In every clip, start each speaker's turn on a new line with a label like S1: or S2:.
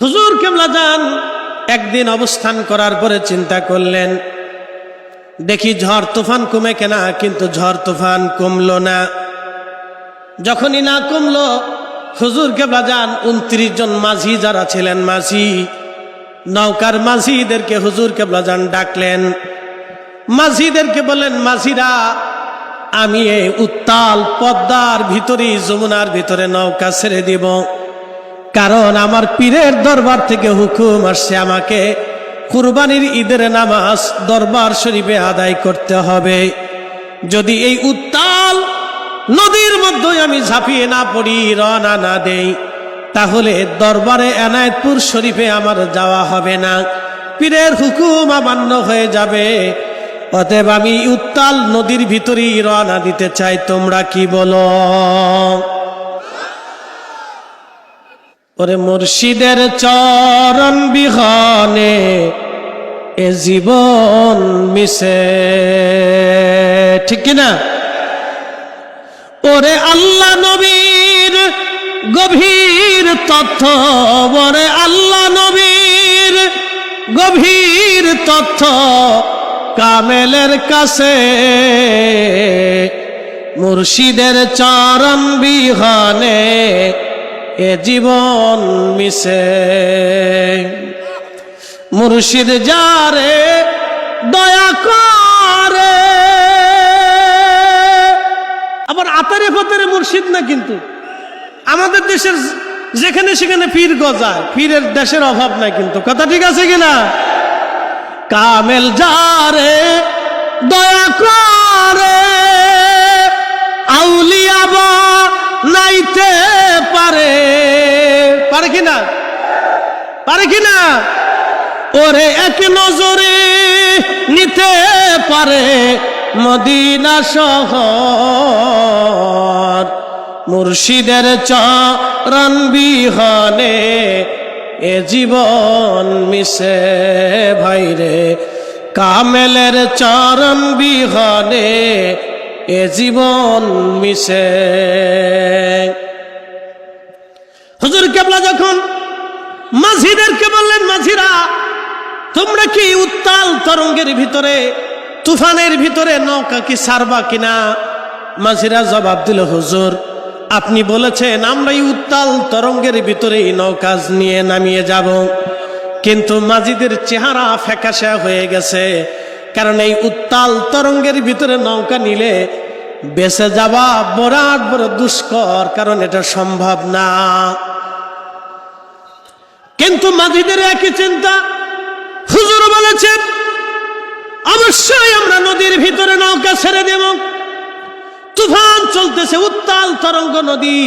S1: হুজুর কেমলা যান? একদিন অবস্থান করার পরে চিন্তা করলেন, দেখি ঝড় তুফান কমে কেনা, কিন্তু ঝড় তুফান কমলো না। যখনই না কমলো, হুজুর কেবলা যান, উনত্রিশ জন মাঝি যারা ছিলেন মাঝি, নৌকার মাঝিদেরকে হুজুর কেবলা যান ডাকলেন। মাঝিদেরকে বললেন, মাঝিরা, আমি এই উত্তাল পদ্মার ভিতরে যমুনার ভিতরে নৌকা ছেড়ে দিব। কারণ আমার পীরের দরবার থেকে হুকুম আসছে আমাকে কুরবানির ঈদের নামাজ দরবার শরীফে আদায় করতে হবে। যদি এই উত্তাল নদীর মধ্যে আমি ঝাঁপিয়ে না পড়ি, রওনা না দেই, তাহলে দরবারে এনায়তপুর শরীফে আমার যাওয়া হবে না। পীরের হুকুম অমান্য হয়ে যাবে। অতএব আমি উত্তাল নদীর ভিতরেই রওনা দিতে চাই, তোমরা কি বলো? ওরে মুর্শিদের চরণ বিহনে এ জীবন মিশে। ঠিক কিনা? ওরে আল্লাহ নবীর গভীর তথ্য, ওরে আল্লাহ নবীর গভীর তথ্য কামেলের কাছে। মুর্শিদের চরণ বিহনে এ জীবন মিশে। মুর্শিদ যারে দয়া করে। আবার আতারে ফাতারে মুর্শিদ না কিন্তু। আমাদের দেশের যেখানে সেখানে পীর গজায়, পীরের দেশের অভাব নাই কিন্তু। কথা ঠিক আছে কিনা? কামেল যারে দয়া করে। আউলিয়া বা নাইতে পারে কিনা পারে কিনা ওরে এক নজরে নিতে পারে মদিনা শহর। মুর্শিদের চরণ বিহনে এ জীবন মিশে ভাইরে। কামেলের চরণ বিহনে এ জীবন মিশে। কেবলা যখন মাঝিদেরকে বললেন, মাঝিরা, তোমরা কি উত্তাল তরঙ্গের ভিতরে, তুফানের ভিতরে নৌকা কি সারবা কিনা? মাঝিরা জবাব দিল, হুজুর, আপনি বলেছেন আমরা এই উত্তাল তরঙ্গের ভিতরে এই নৌকা নিয়ে নামিয়ে যাব। কিন্তু মাঝিদের চেহারা ফ্যাকাশা হয়ে গেছে। কারণ এই উত্তাল তরঙ্গের ভিতরে নৌকা নিলে বেঁচে যাওয়া বরাট বড় দুষ্কর, কারণ এটা সম্ভব না। কিন্তু মাঝিদের একই চিন্তা। হুজুর বলেছেন, অবশ্যই আমরা নদীর ভিতরে নৌকা ছেড়ে দেব। তুফান চলতেছে, উত্তাল তরঙ্গ নদী।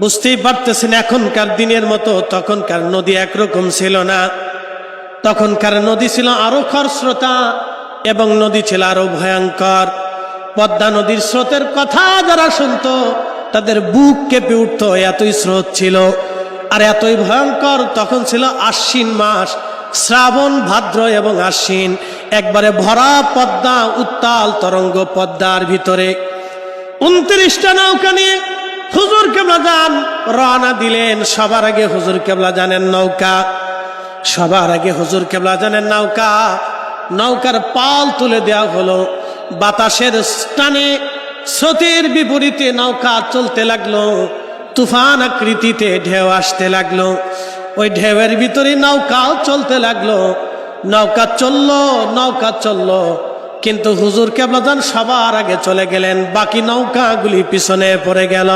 S1: বুঝতেই পারতেছেন, এখনকার দিনের মতো তখনকার নদী একরকম ছিল না। তখনকার নদী ছিল আরও খরস্রোতা এবং নদী ছিল আরও ভয়ঙ্কর। পদ্মা নদীর স্রোতের কথা যারা শুনতো, তাদের বুক কেঁপে উঠতো, এতই স্রোত ছিল। আর এতই ভয়ঙ্কর, তখন ছিল আশ্বিন মাস। শ্রাবণ, ভাদ্র এবং আশ্বিন। একবারে ভরা পদ্মা, উত্তাল তরঙ্গ পদ্মার ভিতরে। উনত্রিশটা নৌকা নিয়ে হুজুর কেবলা যান। রওনা দিলেন, সবার আগে হুজুর কেবলা জানেন নৌকা। সবার আগে হুজুর কেবলা জানেন নৌকা। নৌকার পাল তুলে দেওয়া হলো। বাতাসের স্টানে স্রোতের বিপরীতে নৌকা চলতে লাগল। তুফান আকৃতিতে ঢেউ আসতে লাগল। ওই ঢেউয়ের ভিতরে নৌকাও চলতে লাগল। নৌকা চলল নৌকা চলল। কিন্তু হুজুর কেবলাদান সবার আগে চলে গেলেন। বাকি নৌকাগুলি পিছনে পড়ে গেল।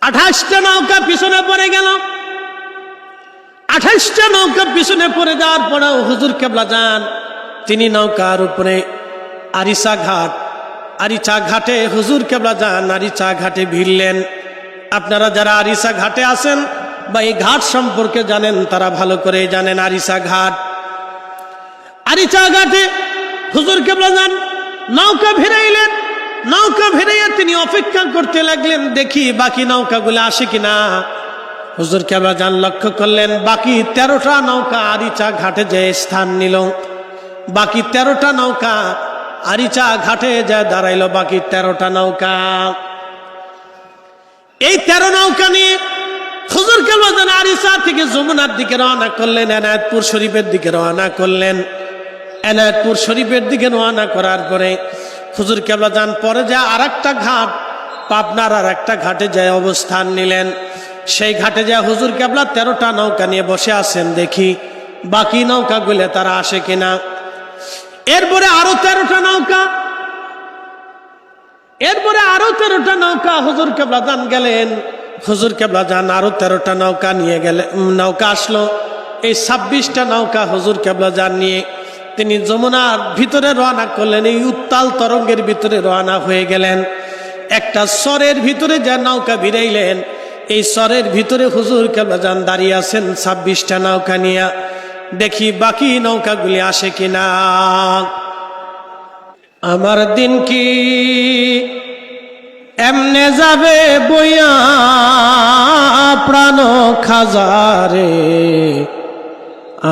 S1: আঠাশটা নৌকা পিছনে পড়ে গেল। আঠাশটা নৌকা পিছনে পড়ে যাওয়ার পরেও হুজুর কেবলা যান তিনি নৌকার উপরে আরিসা ঘাট আরিচা ঘাটে, হুজুর কেবলা যান, আরিচা ঘাটে ভিড়লেন। আপনারা যারা আরিসা ঘাটে আছেন বা এই ঘাট সম্পর্কে জানেন, তারা ভালো করে জানেন আরিসা ঘাট। আরিচা ঘাটে হুজুর কেবলা যান, নৌকা ভিড়াইলেন। নৌকা ভিড়াইয়া তিনি অপেক্ষা করতে লাগলেন, দেখি বাকি নৌকাগুলো আসে কিনা। হুজুর কেবলা যান লক্ষ্য করলেন, বাকি তেরোটা নৌকা আরিচা ঘাটে যে স্থান নিল। বাকি তেরোটা নৌকা আরিচা ঘাটে যা দাঁড়াইলো বাকি তেরোটা নৌকা। এই তেরো নৌকা নিয়ে মক্কা থেকে যমুনার দিকে রওনা করলেন, এনায়তপুর শরীফের দিকে রওনা করলেন। এনায়তপুর শরীফের দিকে রওনা করার পরে হুজুর কেবলা যান, পরে যা আর একটা ঘাট, পাবনার আর একটা ঘাটে যায় অবস্থান নিলেন। সেই ঘাটে যায় হুজুর কেবলা তেরোটা নৌকা নিয়ে বসে আছেন, দেখি বাকি নৌকা নৌকাগুলো তারা আসে কিনা। এরপরে আরও তেরোটা নৌকা। এরপরে আরও তেরোটা নৌকা, হুজুর কেবলা যান গেলেন। হুজুর কেবলা যান, আরও তেরোটা নৌকা নিয়ে গেলে নৌকা আসলো। এই ছাব্বিশটা নৌকা হুজুর কেবলা যান নিয়ে তিনি যমুনার ভিতরে রওনা করলেন, এই উত্তাল তরঙ্গের ভিতরে রওনা হয়ে গেলেন। একটা স্বরের ভিতরে যা নৌকা ভিড়াইলেন এই স্বরের ভিতরে হুজুর কেবলা যান দাঁড়িয়ে আছেন ছাব্বিশটা নৌকা নিয়ে। দেখি বাকি নৌকাগুলি আসে কিনা। আমার দিন কি এমনে যাবে বইয়া প্রাণ খাজারে?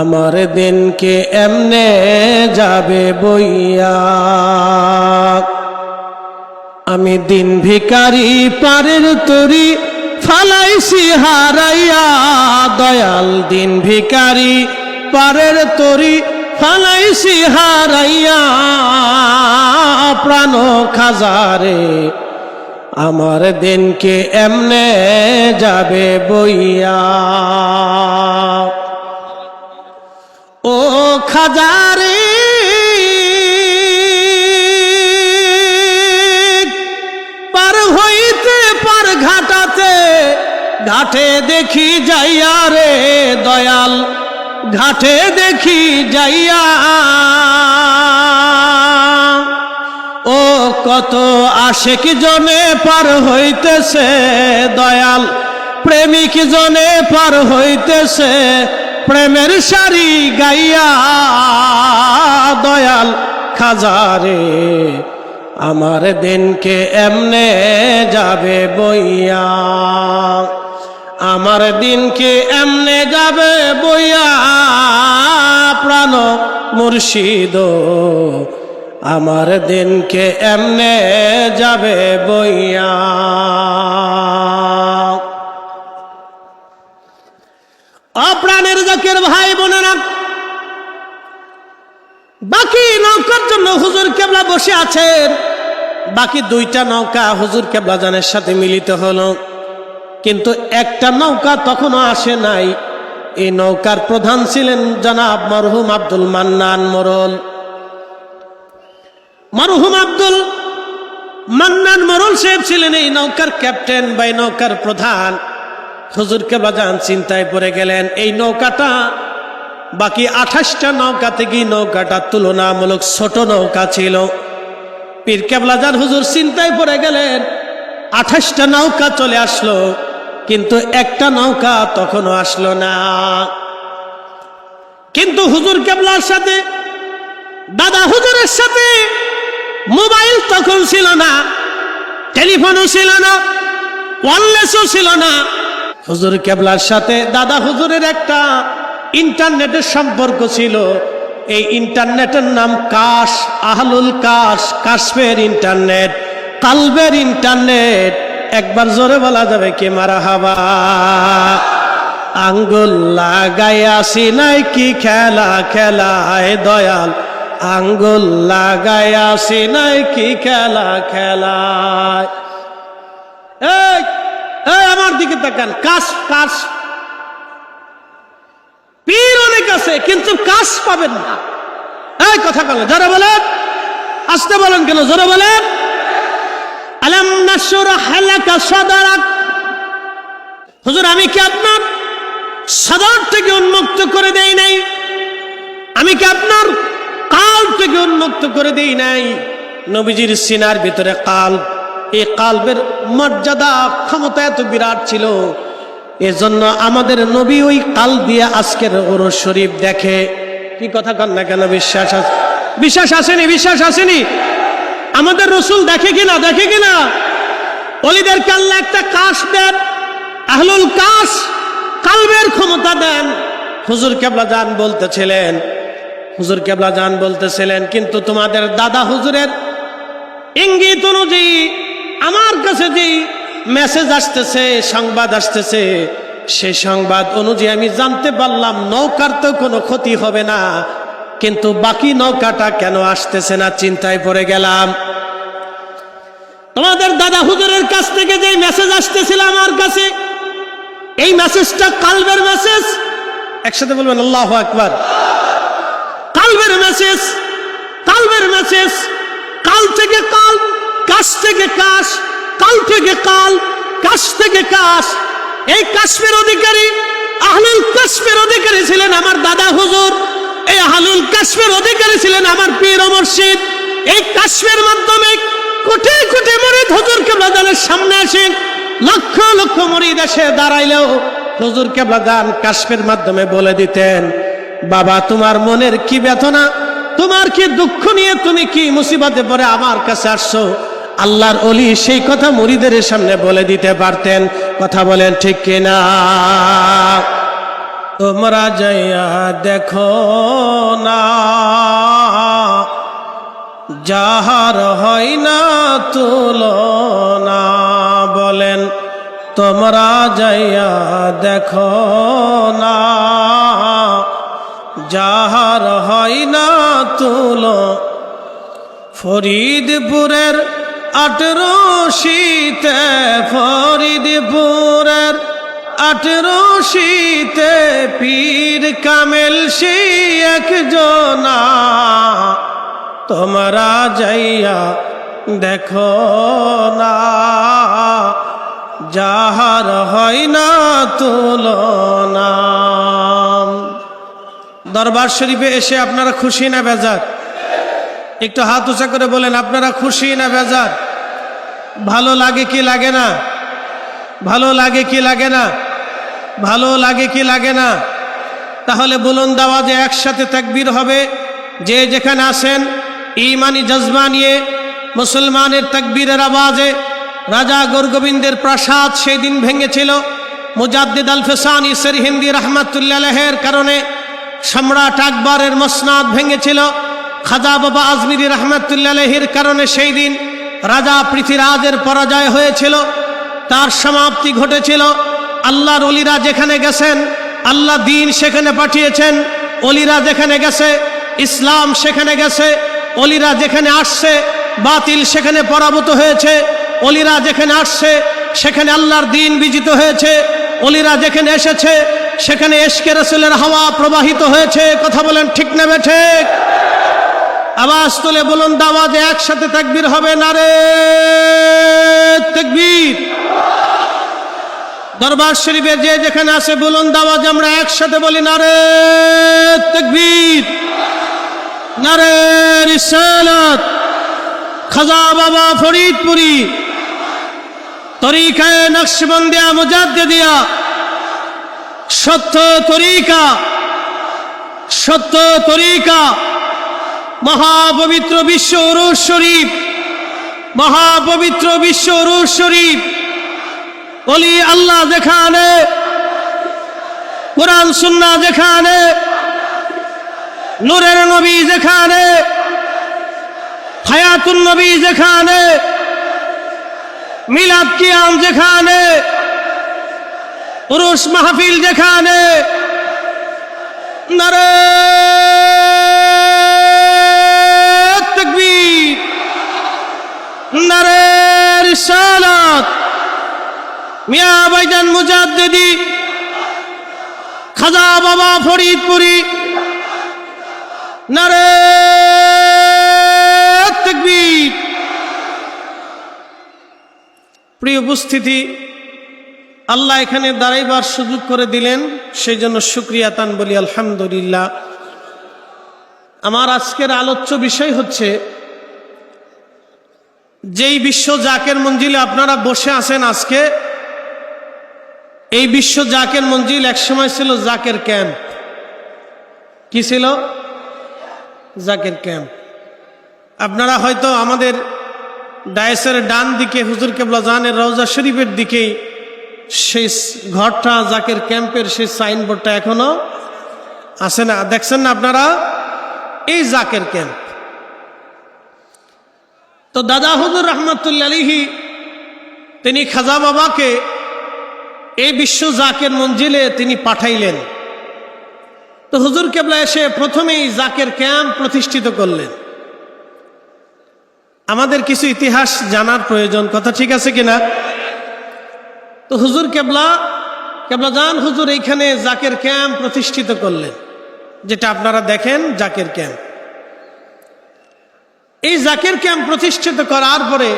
S1: আমার দিনকে এমনে যাবে বইয়া? আমি দিন ভিকারি পারের তরি ফালাইছি, হারাইয়া দয়াল দিন ভিকারি পারের তরি ফালাইছি হারাইয়া, প্রাণ খাজারে। আমার দিনকে এমনে যাবে বইয়া। ও খাজারে, পার হইতে পার ঘাটাতে, ঘাটে দেখি যাইয়া রে দয়াল। ঘাটে দেখি যাইয়া। ও কত আশেক জনে পার হইতেছে, দয়াল প্রেমিক জনে পার হইতেছে, প্রেমের সারি গাইয়া। দয়াল খাজারে, আমার দিনকে এমনে যাবে বইয়া। আমার দিনকে এমনে যাবে বইয়া প্রাণ মুর্শিদ। আমার দিনকে এমনে যাবে বইয়া। অপ্রাণের জাকের ভাই বোনেরা, বাকি নৌকার জন্য হুজুর কেবলা বসে আছেন। বাকি দুইটা নৌকা হুজুর কেবলা জানের সাথে মিলিত হলো। কিন্তু একটা নৌকা তখনও আসে নাই। এই নৌকার প্রধান ছিলেন জনাব মরহুম আব্দুল মান্নান মরল। মরহুম আব্দুল মান্নান মরল সাহেব ছিলেন এই নৌকার ক্যাপ্টেন বা নৌকার প্রধান। হুজুরকে বাজান চিন্তায় পড়ে গেলেন, এই নৌকাটা বাকি আঠাশটা নৌকা থেকে নৌকাটা তুলনামূলক ছোট নৌকা ছিল। পীর কেবলাজান হুজুর চিন্তায় পড়ে গেলেন, আঠাশটা নৌকা চলে আসলো। কিন্তু একটা নৌকা তখনও আসলো না। কিন্তু হুজুর কেবলার সাথে, দাদা হুজুরের সাথে মোবাইল তখন ছিল না, টেলিফোনও ছিল না, ওয়ারলেসও ছিল না। হুজুর কেবলার সাথে দাদা হুজুরের একটা ইন্টারনেটের সম্পর্ক ছিল। এই ইন্টারনেটের নাম কাশ, আহলুল কাশ, কাশফের ইন্টারনেট, কালবের ইন্টারনেট। একবার জোরে বলা যাবে, কি মারা হাবা আঙ্গুল লাগাইয়াছি নাই কি খেলা, খেলায় দয়াল। আঙ্গুল লাগাইয়াছি নাই কি খেলা, খেলায়। এই, আমার দিকে তাকান। কাশ কাশ। পীর অনেক আছে, কিন্তু কাশ পাবেন না। এই, কথা বলেন, জোরে বলেন। আসতে বলেন কেন, জোরে বলেন। আলাম নাসুর হালাকা সদারাক। হুজুর, আমি কি আপনার সদর থেকে উন্মুক্ত করে দেই নাই? আমি কি আপনার কাল থেকে উন্মুক্ত করে দেই নাই? নবীজির সিনার ভিতরে কাল, এই কালবের মর্যাদা, ক্ষমতা এত বিরাট ছিল। এজন্য আমাদের নবী ওই কাল দিয়ে আজকের ওরস শরীফ দেখে। কি কথা কন না কেন? বিশ্বাস বিশ্বাস আসেনি বিশ্বাস আসেনি। আমাদের রসুল দেখে কিনা দেখে কিনা? অলিদের কাল্লা একটা কাশ দেন, আহলুল কাশ কালবের ক্ষমতা দেন। হুজুর কেবলা জান বলতেছিলেন, হুজুর কেবলা জান বলতেছিলেন, কিন্তু তোমাদের দাদা হুজুরের ইঙ্গিত অনুযায়ী আমার কাছে যে মেসেজ আসতেছে, সংবাদ আসতেছে সেই সংবাদ অনুযায়ী আমি জানতে পারলাম, নৌকার তো কোনো ক্ষতি হবে না। কিন্তু বাকি নৌকাটা কেন আসতেছে না? চিন্তায় পড়ে গেলাম। দাদা হুজুরের কাছ থেকে যে মেসেজ আসতেছিল আমার কাছে এই মেসেজটা কালবের মেসেজ একসাথে বলবেন আল্লাহ আকবার। কালবের মেসেজ কালবের মেসেজ কাল থেকে কাল কাশ থেকে কাশ কাল থেকে কাল কাশ থেকে কাশ। এই কাশ্মীর অধিকারী আহলুল কাশ্মীর অধিকারী ছিলেন আমার দাদা হুজুর। এই আহলুল কাশ্মীর অধিকারী ছিলেন আমার পীর মুর্শিদ। এই কাশ্মীর মাধ্যমে কোটি কোটি মরিদ হুজুর কেবলাদানের সামনে আসে, লক্ষ লক্ষ মরিদ এসে দাঁড়াইলেও হুজুর কেবলাদান কাশ্মীর মাধ্যমে বলে দিতেন, বাবা, তোমার মনের কি বেদনা? তোমার কি দুঃখ নিয়ে তুমি কি মুসিবতে পড়ে আমার কাছে আসছো? আল্লাহর অলি সেই কথা মুরিদের সামনে বলে দিতে পারতেন, কথা বলেন ঠিক কিনা? তোমরা যাইয়া দেখো না। যাহার হয় না তুলনা বলেন, তোমরা যাইয়া দেখো না। যাহার হয় না তুল, ফরিদপুরের আঠেরো শীতে ফরিদপুরের আঠেরো শীতে পীর কামেল সে একজনা। তোমরা যাইয়া দেখো না, যাহার হয় না তুলনা। দরবার শরীফে এসে আপনারা খুশি না বেজার? একটু হাত উঁচা করে বলেন, আপনারা খুশি না বেজার? ভালো লাগে কি লাগে না? ভালো লাগে কি লাগে না? ভালো লাগে কি লাগে না? তাহলে বলুন দাওয়া যে একসাথে তাকবীর হবে। যে যেখানে আসেন ইমানি জজবা নিয়ে মুসলমানের তাকবীরের আওয়াজে রাজা গোরগোবিন্দের প্রাসাদ সেই দিন ভেঙেছিল। মুজাদ্দিদ আল ফেসানি সের হিন্দি রহমাতুল্লাহের কারণে সম্রাট আকবরের মসনাদ ভেঙেছিল। খাজা বাবা আজমিরি রহমাতুল্লাহের কারণে সেই দিন রাজা পৃথিরাজের পরাজয় হয়েছিল। তার সমাপ্তি ঘটেছিল। আল্লাহর অলিরা যেখানে গেছেন, আল্লাহ দিন সেখানে পাঠিয়েছেন। অলিরা যেখানে গেছে, ইসলাম সেখানে গেছে। অলিরা যেখানে আসছে, বাতিল সেখানে পরাভূত হয়েছে। অলিরা যেখানে আসছে, সেখানে আল্লাহর দিন বিজিত হয়েছে। অলিরা যেখানে এসেছে, সেখানে এসকে রসুলের হাওয়া প্রবাহিত হয়েছে। কথা বলেন ঠিক নেবে ঠিক আওয়াজ তুলে বলুন দাওয়াজে একসাথে তাকবীর হবে না রে? দরবার শরীফে যে যেখানে আছে, বলুন দাওয়াজ আমরা একসাথে বলি না রে? তাকবীর। না রে রিসালাত। খাজা বাবা ফরিদপুরি। তরিকায় নকশবন্দিয়া, মুজাদ্দিদিয়া। সত্য তরিকা। সত্য তরিকা। মহাপবিত্র বিশ্ব অরুষ শরীফ। মহাপবিত্র বিশ্ব অরুষ শরীফ। অলি আল্লাহ যেখানে, কোরআন সুন্না যেখানে নূরের নবী যেখানে, হায়াতুন নবী যেখানে, মিলাদ কিয়াম যেখানে, পুরুষ মাহফিল যেখানে, নারে তকবীর, নারে রিসালাত, মিয়া বাইজান মুজাদ্দিদি, খাজা বাবা ফরিদপুরি নারে প্রিয় উপস্থিতি, আল্লাহ এখানে দাঁড়াইবার সুযোগ করে দিলেন সেই জন্য সুক্রিয়া তান বলি আলহামদুলিল্লাহ। আমার আজকের আলোচ্য বিষয় হচ্ছে, যেই বিশ্ব জাকের মঞ্জিলে আপনারা বসে আছেন আজকে, এই বিশ্ব জাকের মঞ্জিল একসময় ছিল জাকের ক্যাম্প। কি ছিল? জাকের ক্যাম্প। আপনারা হয়তো আমাদের ডায়েসের ডান দিকে হুজুর কেবলা জানের রওজা শরীফের দিকেই সেই ঘরটা, জাকের ক্যাম্পের সেই সাইনবোর্ডটা এখনও আছে না। দেখছেন না আপনারা? এই জাকের ক্যাম্প। তো দাদা হুজুর রহমতুল্লা আলিহি তিনি খাজা বাবাকে এই বিশ্ব জাকের মঞ্জিলে তিনি পাঠাইলেন। তো হুজুর কেবলা এসে প্রথমেই জাকের ক্যাম্প প্রতিষ্ঠিত করলেন। আমাদের কিছু ইতিহাস জানার প্রয়োজন, কথা ঠিক আছে কিনা? তো হুজুর কেবলা কেবলা যান হুজুর এইখানে জাকের ক্যাম্প প্রতিষ্ঠিত করলেন। যেটা আপনারা দেখেন, জাকের ক্যাম্প এই জাকের ক্যাম্প প্রতিষ্ঠিত করার পরে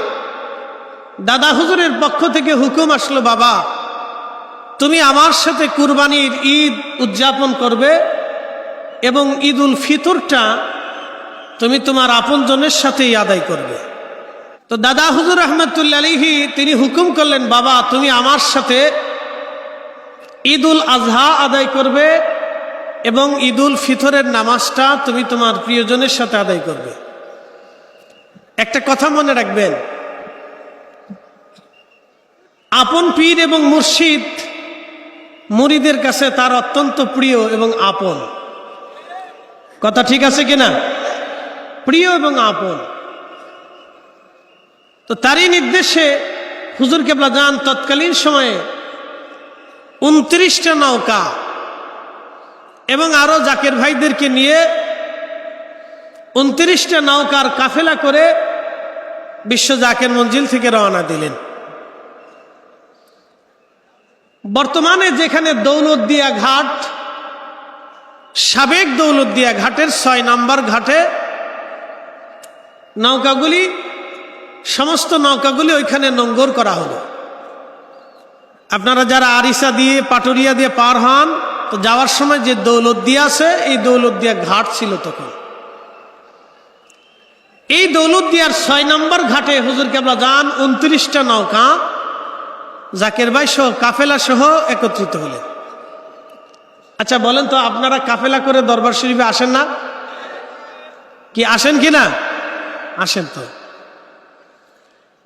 S1: দাদা হুজুরের পক্ষ থেকে হুকুম আসলো, বাবা, তুমি আমার সাথে কুরবানির ঈদ উদযাপন করবে এবং ঈদ উল ফিতরটা তুমি তোমার আপনজনের সাথেই আদায় করবে। তো দাদা হুজুর রহমতুল্লা আলিহি তিনি হুকুম করলেন, বাবা, তুমি আমার সাথে ঈদ উল আজহা আদায় করবে এবং ঈদ উল ফিতরের নামাজটা তুমি তোমার প্রিয়জনের সাথে আদায় করবে। একটা কথা মনে রাখবেন, আপন পীর এবং মুর্শিদ মুরিদের কাছে তার অত্যন্ত প্রিয় এবং আপন। কথা ঠিক আছে কিনা? প্রিয় এবং আপন। তো তারই নির্দেশে হুজুর কেবলা যান তৎকালীন সময়ে উনত্রিশটা নৌকা এবং আরও জাকের ভাইদেরকে নিয়ে উনত্রিশটা নৌকার কাফেলা করে বিশ্ব জাকের মঞ্জিল থেকে রওনা দিলেন। বর্তমানে যেখানে দৌলতদিয়া ঘাট সাবেক দৌলতদিয়া ঘাটের ছয় নম্বর ঘাটে নৌকাগুলি, সমস্ত নৌকাগুলি ওইখানে নোঙ্গর করা হলো। আপনারা যারা আরিসা দিয়ে, পাটুরিয়া দিয়ে পার হন, তো যাওয়ার সময় যে দৌলতদিয়া আছে, এই দৌলতদিয়া ঘাট ছিল তখন। এই দৌলতদিয়ার ছয় নম্বর ঘাটে হুজুর কেবলা যান উনত্রিশটা নৌকা, জাকের ভাই সহ, কাফেলা সহ একত্রিত হলেন। আচ্ছা বলেন তো, আপনারা কাফেলা করে দরবার শরীফে আসেন না? কি, আসেন কি না? আসেন তো।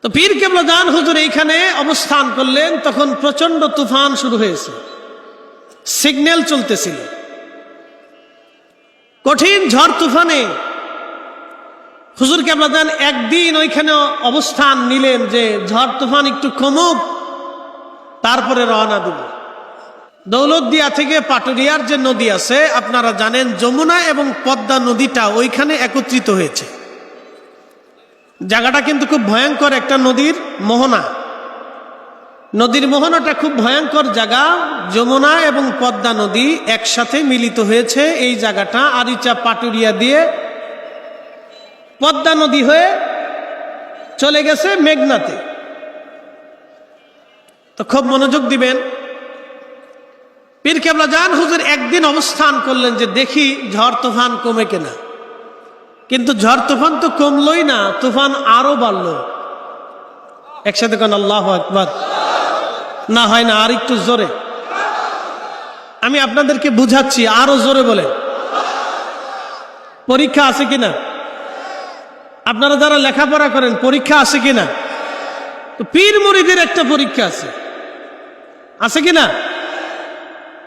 S1: তো পীর কেবলা জান হুজুর এইখানে অবস্থান করলেন, তখন প্রচণ্ড তুফান শুরু হয়েছে। সিগন্যাল চলতেছিল। কঠিন ঝড় তুফানে হুজুর কেবলা জান একদিন ওইখানে অবস্থান নিলেন যে ঝড় তুফান একটু কমুক, তারপরে রওনা দিব। দৌলতদিয়া থেকে পাটুরিয়ার যে নদী আছে, আপনারা জানেন যমুনা এবং পদ্মা নদীটা ওইখানে একত্রিত হয়েছে। জায়গাটা কিন্তু খুব ভয়ঙ্কর একটা নদীর মোহনা। নদীর মোহনাটা খুব ভয়ঙ্কর জায়গা। যমুনা এবং পদ্মা নদী একসাথে মিলিত হয়েছে এই জায়গাটা। আরিচা পাটুরিয়া দিয়ে পদ্মা নদী হয়ে চলে গেছে মেঘনাতে। তো খুব মনোযোগ দিবেন। পীর কেবলা জান হুজুর একদিন অবস্থান করলেন যে দেখি ঝড় তুফান কমে কেনা। কিন্তু ঝড় তুফান তো কমলই না, তুফান আরও বাড়ল। একসাথে কোন, আল্লাহ একবার না হয় না, আর একটু জোরে। আমি আপনাদেরকে বুঝাচ্ছি, আরও জোরে বলে পরীক্ষা আছে কিনা? আপনারা যারা লেখাপড়া করেন, পরীক্ষা আছে কিনা? তো পীর মুরিদের একটা পরীক্ষা আছে। আছে কিনা?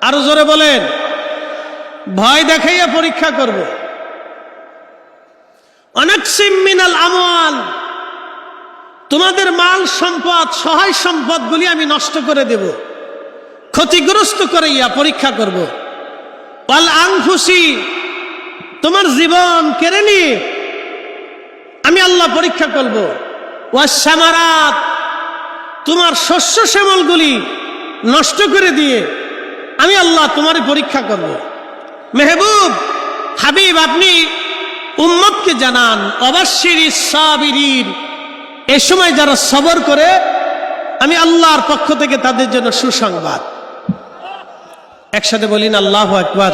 S1: আরও জোরে বলেন। ভয় দেখাইয়া পরীক্ষা করব। অনেক মিনাল আমল তোমাদের মাল সম্পদ, সহায় সম্পদগুলি আমি নষ্ট করে দেব। ক্ষতিগ্রস্ত করাইয়া পরীক্ষা করব। পাল আংফুসি তোমার জীবন কেড়ে নিয়ে আমি আল্লাহ পরীক্ষা করব। ওয়াসামারাত তোমার শস্য শ্যামলগুলি নষ্ট করে দিয়ে আমি আল্লাহ তোমারই পরীক্ষা করব। মেহবুব, হাবিব, আপনি উম্মতকে জানান, অবশ্যই সাবিরিন। এ সময় যারা সবর করে, আমি আল্লাহর পক্ষ থেকে তাদের জন্য সুসংবাদ। একসাথে বলিন, আল্লাহ একবার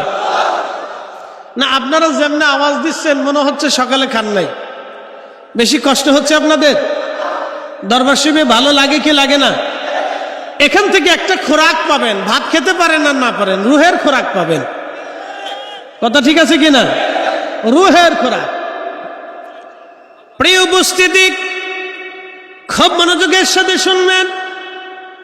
S1: না, আপনারা যেমন আওয়াজ দিচ্ছেন, মনে হচ্ছে সকালে খান নাই। বেশি কষ্ট হচ্ছে আপনাদের? দরবার শিবে ভালো লাগে কি লাগে না? এখান থেকে একটা খোরাক পাবেন। ভাত খেতে পারেন আর না পারেন, রুহের খোরাক পাবেন। কথা ঠিক আছে কিনা? রুহের খোরাক। প্রিয় উপস্থিতি, খুব মনোযোগের সাথে শুনবেন।